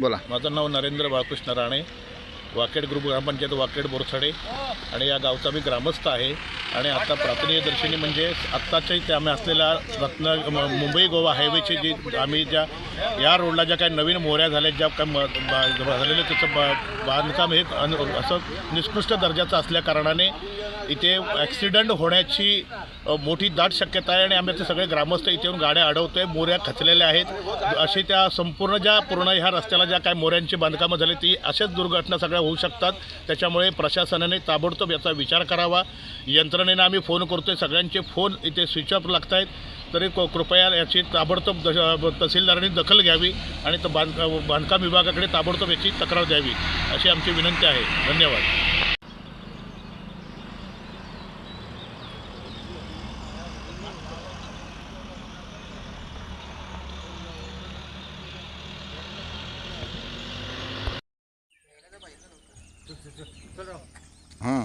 बोला. माझं नाव नरेंद्र बाळकृष्ण राणे. वाकेड ग्रुप ग्रामपंचायत वाकेड बोरसडे. आणि या गावचा मी ग्रामस्थ आहे. आणि आता प्राथमिक दर्शनी म्हणजे आत्ताच्या इथे आम्ही असलेल्या रत्न मुंबई गोवा हायवेचे जी आम्ही ज्या या रोडला ज्या काही नवीन मोहऱ्या झाल्या ज्या काही म- त्याचं बा- बांधकाम हे अन- असं निकृष्ट दर्जाचं असल्याकारणाने इथे ॲक्सिडंट होण्याची मोठी दाट शक्यता आहे आणि आम्ही ते सगळे ग्रामस्थ इथे येऊन गाड्या अडवतो आहे मोऱ्या खचलेल्या आहेत. असे त्या संपूर्ण ज्या पूर्ण ह्या रस्त्याला ज्या काही मोऱ्यांची बांधकामं झाली ती अशाच दुर्घटना सगळ्या होऊ शकतात. त्याच्यामुळे प्रशासनाने ताबडतोब याचा विचार करावा. यंत्र यंत्रणेनं आम्ही फोन करतोय. सगळ्यांचे फोन इथे स्विच ऑफ लागत आहेत तरी क कृपया याची ताबडतोब द तहसीलदारांनी दखल घ्यावी आणि त बांध बांधकाम विभागाकडे ताबडतोब याची तक्रार द्यावी अशी आमची विनंती आहे. धन्यवाद. हां.